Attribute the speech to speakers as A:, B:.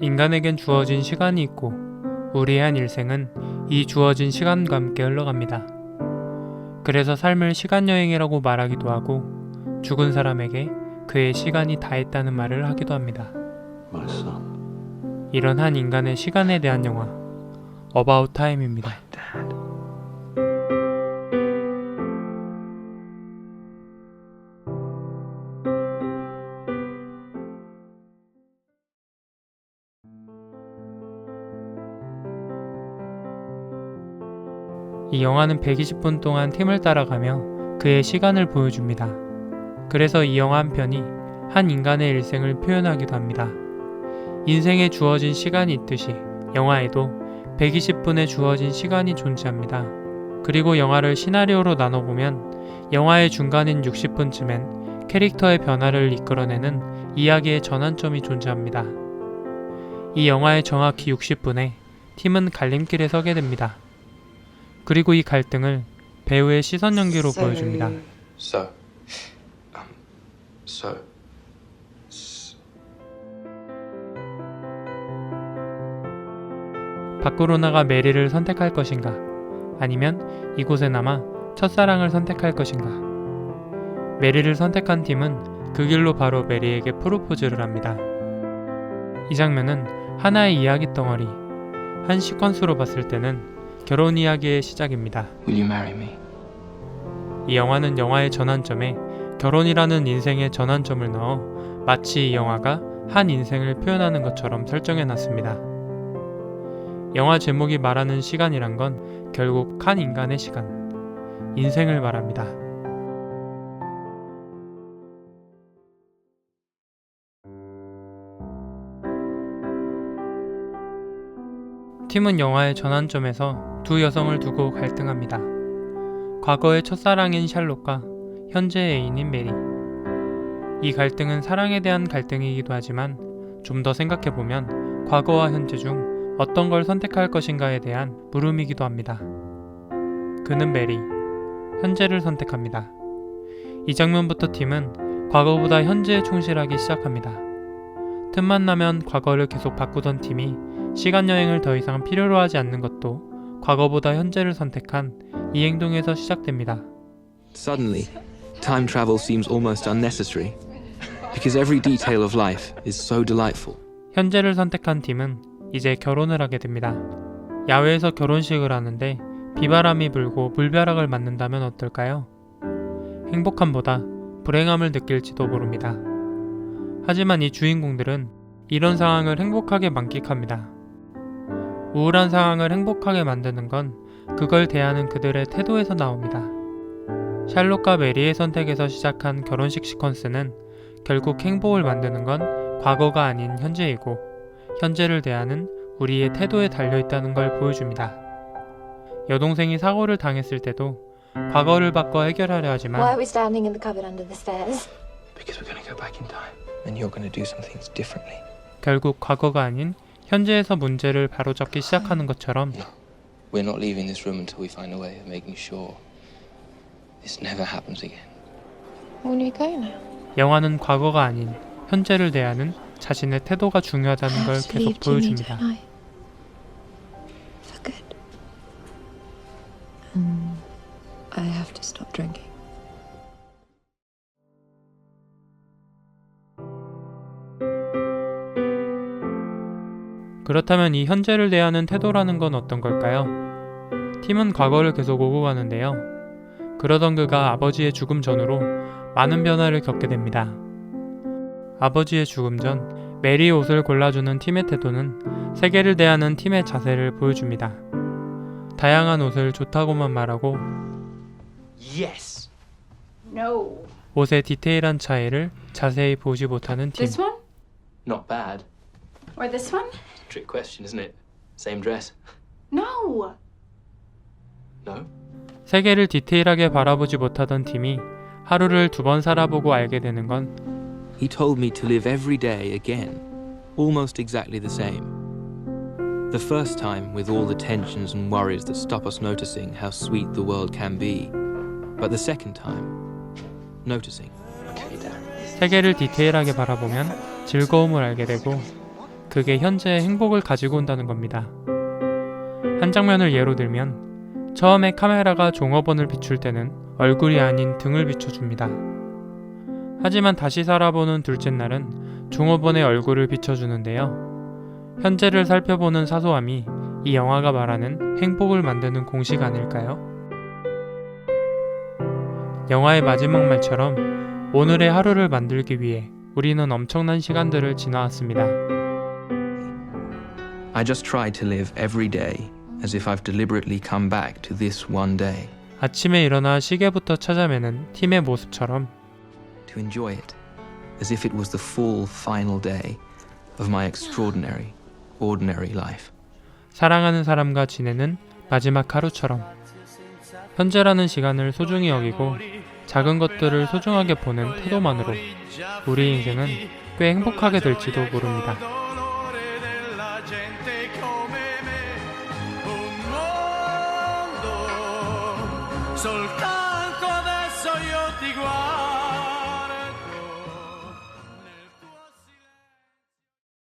A: 인간에겐 주어진 시간이 있고 우리의 한 일생은 이 주어진 시간과 함께 흘러갑니다. 그래서 삶을 시간 여행이라고 말하기도 하고 죽은 사람에게 그의 시간이 다했다는 말을 하기도 합니다. 이런 한 인간의 시간에 대한 영화 어바웃 타임입니다. 이 영화는 120분 동안 팀을 따라가며 그의 시간을 보여줍니다. 그래서 이 영화 한 편이 한 인간의 일생을 표현하기도 합니다. 인생에 주어진 시간이 있듯이 영화에도 120분에 주어진 시간이 존재합니다. 그리고 영화를 시나리오로 나눠보면 영화의 중간인 60분쯤엔 캐릭터의 변화를 이끌어내는 이야기의 전환점이 존재합니다. 이 영화의 정확히 60분에 팀은 갈림길에 서게 됩니다. 그리고 이 갈등을 배우의 시선 연기로 보여줍니다.
B: So. Um. So. s-
A: 밖으로 나가 메리를 선택할 것인가? 아니면 이곳에 남아 첫사랑을 선택할 것인가? 메리를 선택한 팀은 그 길로 바로 메리에게 프로포즈를 합니다. 이 장면은 하나의 이야기 덩어리, 한 시퀀스로 봤을 때는 결혼 이야기의 시작입니다.
B: Will you marry me?
A: 이 영화는 영화의 전환점에 결혼이라는 인생의 전환점을 넣어 마치 이 영화가 한 인생을 표현하는 것처럼 설정해 놨습니다. 영화 제목이 말하는 시간이란 건 결국 한 인간의 시간, 인생을 말합니다. 팀은 영화의 전환점에서 두 여성을 두고 갈등합니다. 과거의 첫사랑인 샬롯과 현재의 애인인 메리. 이 갈등은 사랑에 대한 갈등이기도 하지만 좀 더 생각해보면 과거와 현재 중 어떤 걸 선택할 것인가에 대한 물음이기도 합니다. 그는 메리, 현재를 선택합니다. 이 장면부터 팀은 과거보다 현재에 충실하기 시작합니다. 틈만 나면 과거를 계속 바꾸던 팀이 시간 여행을 더 이상 필요로 하지 않는 것도 과거보다 현재를 선택한 이 행동에서 시작됩니다.
C: Suddenly, time travel seems almost unnecessary because every detail of life is so delightful.
A: 현재를 선택한 팀은 이제 결혼을 하게 됩니다. 야외에서 결혼식을 하는데 비바람이 불고 물벼락을 맞는다면 어떨까요? 행복함보다 불행함을 느낄지도 모릅니다. 하지만 이 주인공들은 이런 상황을 행복하게 만끽합니다. 우울한 상황을 행복하게 만드는 건 그걸 대하는 그들의 태도에서 나옵니다. 샬롯과 메리의 선택에서 시작한 결혼식 시퀀스는 결국 행복을 만드는 건 과거가 아닌 현재이고 현재를 대하는 우리의 태도에 달려 있다는 걸 보여줍니다. 여동생이 사고를 당했을 때도 과거를 바꿔 해결하려
D: Why
A: 하지만
D: are we standing in the cupboard under the stairs?
B: Because we're gonna go back in time.
C: And you're going to do some things differently.
A: 결국 과거가 아닌 현재에서 문제를 바로잡기 시작하는 것처럼
B: We're not leaving this room until we find a way of making sure this never happens again.
D: When are we going now?
A: 영화는 과거가 아닌 현재를 대하는 자신의 태도가 중요하다는 걸
D: to
A: 계속
D: leave Jimmy
A: 보여줍니다.
D: tonight. For good. And I have to stop drinking.
A: 그렇다면 이 현재를 대하는 태도라는 건 어떤 걸까요? 팀은 과거를 계속 오고 가는데요. 그러던 그가 아버지의 죽음 전후로 많은 변화를 겪게 됩니다. 아버지의 죽음 전 메리의 옷을 골라주는 팀의 태도는 세계를 대하는 팀의 자세를 보여줍니다. 다양한 옷을 좋다고만 말하고
E: Yes.
F: No.
A: 옷의 디테일한 차이를 자세히 보지 못하는 팀.
F: This one?
B: Not bad.
F: Or this one?
B: Trick question, isn't it? Same dress.
F: No.
B: No?
A: 세계를 디테일하게 바라보지 못하던 팀이 하루를 두 번 살아보고 알게 되는 건
C: He told me to live every day again, almost exactly the same. The first time with all the tensions and worries that stop us noticing how sweet the world can be. But the second time, noticing.
B: Okay, Dad.
A: 세계를 디테일하게 바라보면 즐거움을 알게 되고 그게 현재의 행복을 가지고 온다는 겁니다. 한 장면을 예로 들면 처음에 카메라가 종업원을 비출 때는 얼굴이 아닌 등을 비춰줍니다. 하지만 다시 살아보는 둘째 날은 종업원의 얼굴을 비춰주는데요. 현재를 살펴보는 사소함이 이 영화가 말하는 행복을 만드는 공식 아닐까요? 영화의 마지막 말처럼 오늘의 하루를 만들기 위해 우리는 엄청난 시간들을 지나왔습니다.
C: I just try to live every day as if I've deliberately come back to this one day,
A: 아침에 일어나 시계부터 찾아매는 팀의 모습처럼
C: to enjoy it as if it was the full final day of my extraordinary, ordinary life.
A: 사랑하는 사람과 지내는 마지막 하루처럼 현재라는 시간을 소중히 여기고 작은 것들을 소중하게 보는 태도만으로 우리 인생은 꽤 행복하게 될지도 모릅니다.
G: Soltanto adesso io ti guardo.